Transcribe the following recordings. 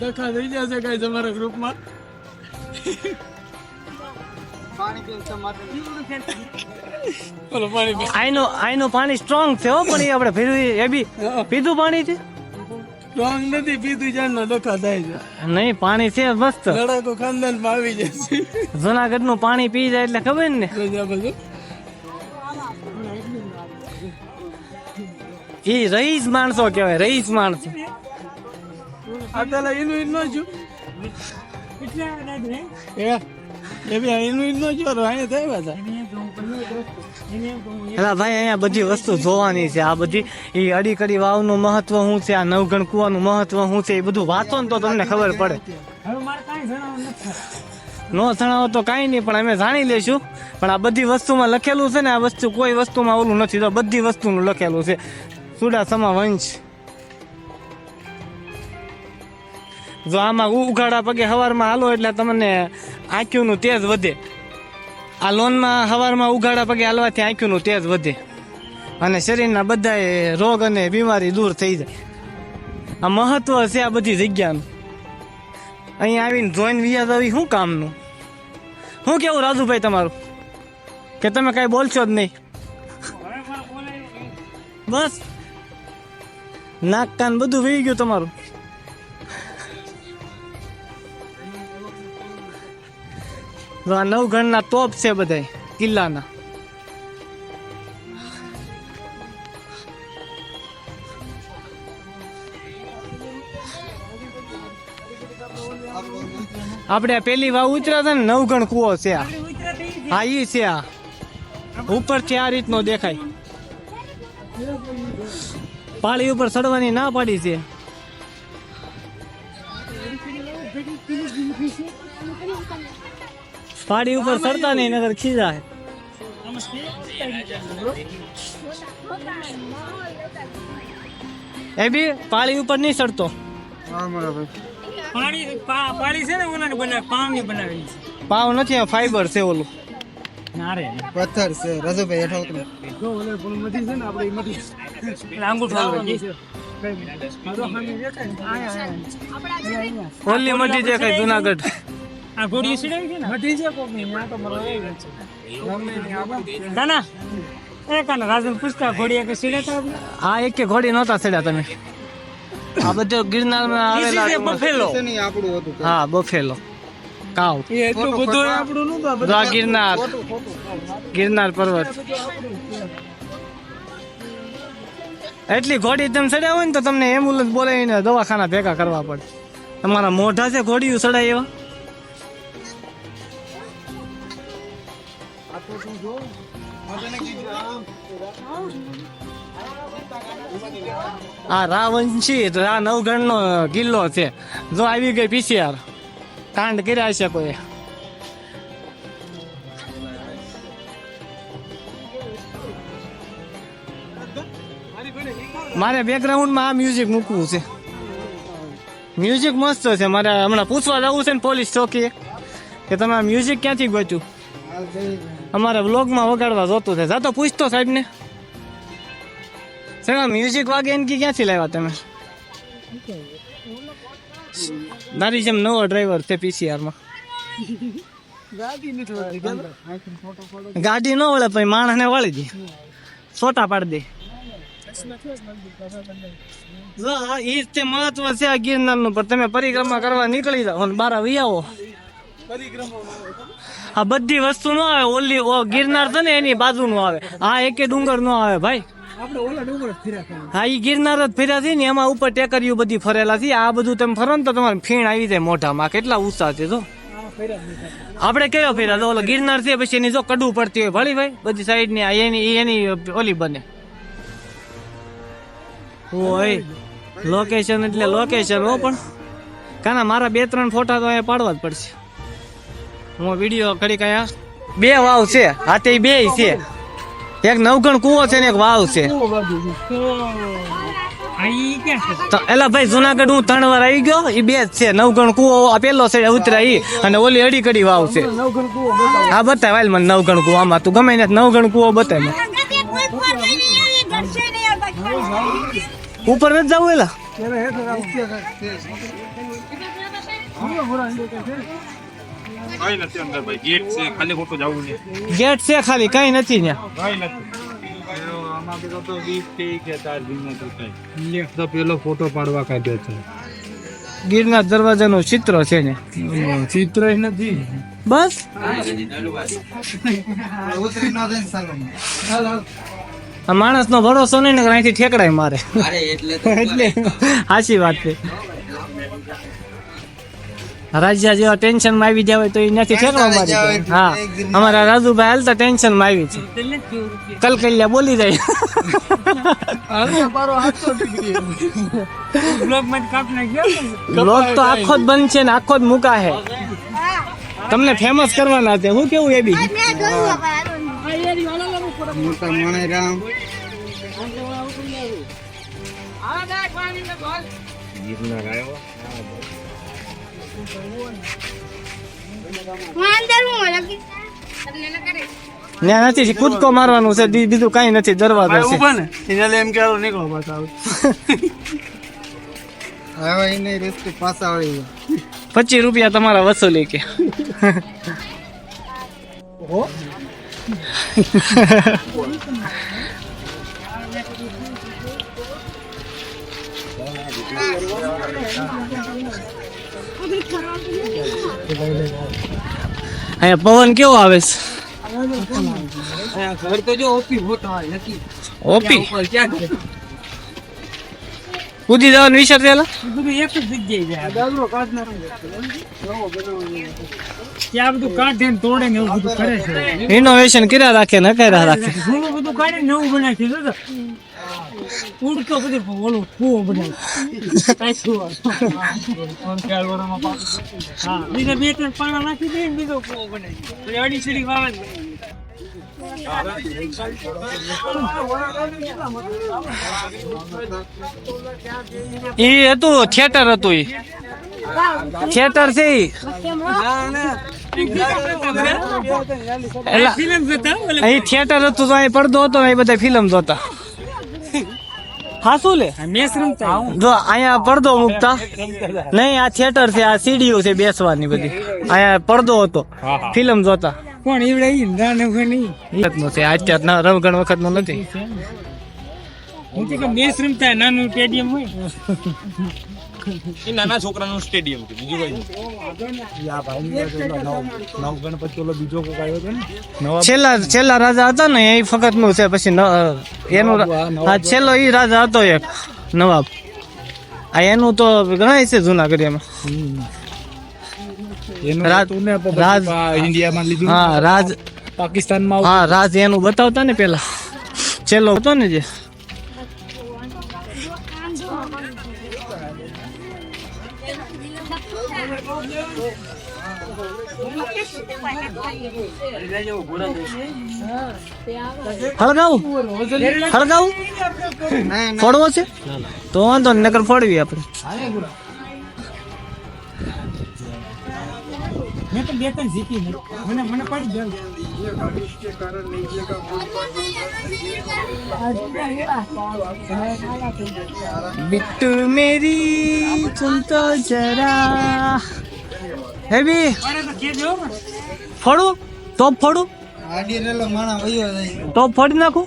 ડખા થઈ જશે કઈ તમારા ગ્રુપમાં. આઈનું આઈનો પાણી સ્ટ્રોંગ છે હો પણ એ આપણે પીધું એ બી પીધું પાણી છે? સ્ટ્રોંગ નથી પીધું જાણનો ડખા થાય છે. નહીં પાણી છે મસ્ત. લડાકો ખાનદાનમાં આવી જશે જુનાગઢનું પાણી પી જાય એટલે ખબર ને? એ રહીશ માણસો કહેવાય રહીશ માણસો. આ પેલા એનું ઈ ન જો એ એ એલા ભાઈ, અહીંયા બધી વસ્તુ જોવાની છે. આ બધી એ અડી કડી વાવનું મહત્વ શું છે? આ નવગણ કુવાનું મહત્વ શું છે? એ બધું વાંચો ને તો તમને ખબર પડે. નો જણાવો તો કાંઈ નહીં, પણ અમે જાણી લઈશું. પણ આ બધી વસ્તુમાં લખેલું છે ને, આ વસ્તુ કોઈ વસ્તુમાં ઓલું નથી. તો બધી વસ્તુનું લખેલું છે. સુડાસમા વંશ. જો આમાં ઉઘાડા પગે સવારમાં હાલો એટલે તમને આંખ્યુંનું તેજ વધે. આ લોનમાં હવારમાં ઉઘાડા પગે હાલવાથી આંખ્યુંનું તેજ વધે. અને શરીરના બધા રોગ અને બીમારી દૂર થઈ જાય. આ મહત્વ છે આ બધી જગ્યાનું. અહીંયા આવીને જોઈન વિયા આવી શું કામનું? શું કેવું રાજુભાઈ તમારું? કે તમે કાંઈ બોલશો જ નહીં? બસ. નાક કાન બધું વી ગયું તમારું. આ નવગણના તોપ છે બધાય, કિલ્લાના. આપણે પેલી વાવ ઉતર્યા હતા ને નવગણ કુવો છે આ. હા, ઈ છે આ. ઉપરથી આ રીતનો દેખાય. પાળી ઉપર ચડવાની ના પાડી છે. પાડી ઉપર ચડતા નહીં નગર ખીજા એ બી પાળી ઉપર નહીં ચડતો પાણી પા- છે ને ઓલાને બનાવે પાવની બનાવેલી છે. પાવ નથી ફાઈબર છે ઓલું. પથ્થર છે રજુભાઈ હેઠળ ઉતરો. જો ઓલે મધી છે ને આપણે મધી. ઓલી મધી દેખાય જુનાગઢ. આ ઘોડી સીડાઈ છે ને? મધી છે કોકની ત્યાં તો મારો લઈ છે. ગમે નહીં આપણે. કાના એ કાના રાજન પૂછતા ઘોડી કે સીડે તો એક કે ઘોડી નહોતા ચડ્યા તમે. આ બધો ગિરનારમાં આવેલા બફેલો છે. ને ઈ આપણું હતું હા બફેલો કાવ. એ એટલું બધું આપણું નતું આ આ ગિરનાર. ગિરનાર પર્વત. એટલી ઘોડી તમે ચડ્યા હોય ને તો તમને એમ્બ્યુલન્સ બોલાવીને દવાખાના ભેગા કરવા પડે. તમારા મોઢા છે ઘોડીયું ચડાય એવા? આ રાવંશી આ નવગણનો કિલ્લો છે. જો આવી ગઈ પીસીઆર કાંડ કર્યા છે કોઈ. મારે બેકગ્રાઉન્ડમાં આ મ્યુઝિક મૂકવું છે. મ્યુઝિક મસ્ત છે, મારે હમણાં પૂછવા જવું છે ને પોલીસ ચોકીએ કે તમે મ્યુઝિક ક્યાંથી ગોચ્યું અમારે વ્લોગમાં વગાડવા જોતું છે. જાતો પૂછતો સાહેબને. સાહેબ મ્યુઝિક વાગે એમ કે ક્યાંથી લાવ્યા તમે? મારી જેમ નવો ડ્રાઈવર છે પીસીઆરમાં ગાડી ન વળે પછી માણસને વળી દે. છોટા પાડી દે. એ તે મહત્વ છે આ ગિરનારનું. પણ તમે પરિક્રમા કરવા નીકળી જાઓ બાર આવી આવો. આ બધી વસ્તુ નો આવે ઓલી ઓ ગિરનાર છે ને એની બાજુ નું આવે. આ એકે ડુંગર નો આવે ભાઈ. હા એ ગિરનાર જ ફેર્યા છે ને એમાં ઉપર ટેકરીઓ બધી ફરેલા છે. આ બધું તમે ફરો ને તો તમારે ફીણ આવી જાય મોઢામાં. કેટલા ઉત્સાહ છે નહીં. આપણે કયો ફેર્યા? તો ઓલો ગિરનાર છે પછી એની જો કડવું પડતી હોય. ભળી ભાઈ બધી સાઈડની આ એની એની ઓલી બને. ઓય લોકેશન એટલે લોકેશન હો પણ. કાના મારા બે ત્રણ ફોટા તો અહીંયા પાડવા જ પડશે. હું વીડિયો કરી કયા બે વાવ છે. હાથે બે છે. એક નવગણ કૂવો છે ને એક વાવ છે. એલા ભાઈ, જુનાગઢ હું ત્રણ વાર આવી ગયો. એ બે જ છે. નવગણ કુવો પેલો છે, ઉતરા ઈ. અને ઓલી અડી કડી વાવ છે. હા, બતાય, વાલ મને નવગણ કુવો. આમાં તું ગમે ને નવગણ કુવો મને. ઉપર નથી જવું એલા? કઈ નથી અંદર ભાઈ. ગેટ છે ખાલી ખોટું જવું નહીં ગેટ છે ખાલી કઈ નથી ત્યાં. કઈ નથી. પેલો ફોટો પાડવા કાઢ્યો છે. ગીરના દરવાજાનું ચિત્ર છે ને. ચિત્ર નથી. બસ. ન આ માણસનો ભરોસો નહીં ને અહીંથી ઠેકડાય મારે. એટલે સાચી વાત છે. રાજ્ય જેવા ટેન્શનમાં આવી જાય તો એ નથી ઠેકવા મારી હા અમારા રાજુભાઈ હાલતા ટેન્શનમાં આવી છે કલકલિયા બોલી જાય બ્લોકમાં કાપ નાખ્યો બ્લોગ તો આખો જ બંધ છે ને આખો જ મૂકા છે તમને ફેમસ કરવાના છે હું કેવું એ બી મોટા મણે રામ ત્યાં નથી કૂદકો મારવાનું છે બીજું કઈ નથી દરવાજો છે. ને. એને એમ કે નીકળો પાછા હવે. એને રસ્તે પાછા વળી પચીસ રૂપિયા તમારા વસૂલી કે. અહીંયા પવન કેવો આવે છે? ઘર તો જો ઓપી ફોટો હોય નક્કી. ઓપી? ક્યાં કૂદી જવાનું વિચાર થયેલા બધું એક જ જગ્યાએ જાય. ત્યાં બધું કાઢે ને તોડે ને એવું બધું કરે છે. ઇનોવેશન કર્યા રાખે ને કર્યા રાખે. ઘણું બધું કાઢે ને નવું બનાવી છે જો ઉડતો બધું. ઓલું કૂવો બનાવી હા બીજા બે ત્રણ પાણા નાખી દે બીજો કૂવો બનાવી અડી છડી વાવે એ હતું થિયેટર હતું એ. થિયેટર છે એ. ફિલ્મ અહીં થિયેટર હતું તો અહીં પડદો હતો એ બધા ફિલ્મ જોતા. હા શું લે મેસ રમતા જો અહીંયા પડદો મૂકતા. નહીં આ થિયેટર છે આ સીડીઓ છે બેસવાની બધી. અહીંયા પડદો હતો. ફિલ્મ જોતા. પણ ઈવડે ઈ? ના ને હોય નહીં. છે અત્યારના રમગણ વખતનો નથી. હું કે મેસ રમતા નાનું સ્ટેડિયમ હોય. એ નાના છોકરાનું સ્ટેડિયમ છે બીજું કઈ નવ ગણપતિ ઓલો બીજો કોક આવ્યો છે ને? છેલ્લા છેલ્લા રાજા હતા ને એ ફકતનું છે પછી એનું હા છેલ્લો એ રાજા હતો એક નવાબ. આ એનું તો ઘણા છે જુનાગઢ હતું. હા રાજ પાકિસ્તાનમાં હા રાજ એનું બતાવતા ને પેલા. છેલ્લો હતો ને જે. હળગાવું? હળગાવું? ફોડવો છે? તો વાંધો નકર ફોડવી આપણે. મેં તો મેરી ચુમતો જરા. હેબી અરે તો. ફોડું ટોપ ફોડું આડી રેલો માણા વયો જાય. ટોપ ફોડી નાખું?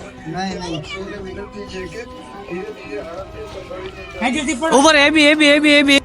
ઉપર એબી એબી એબી હેવી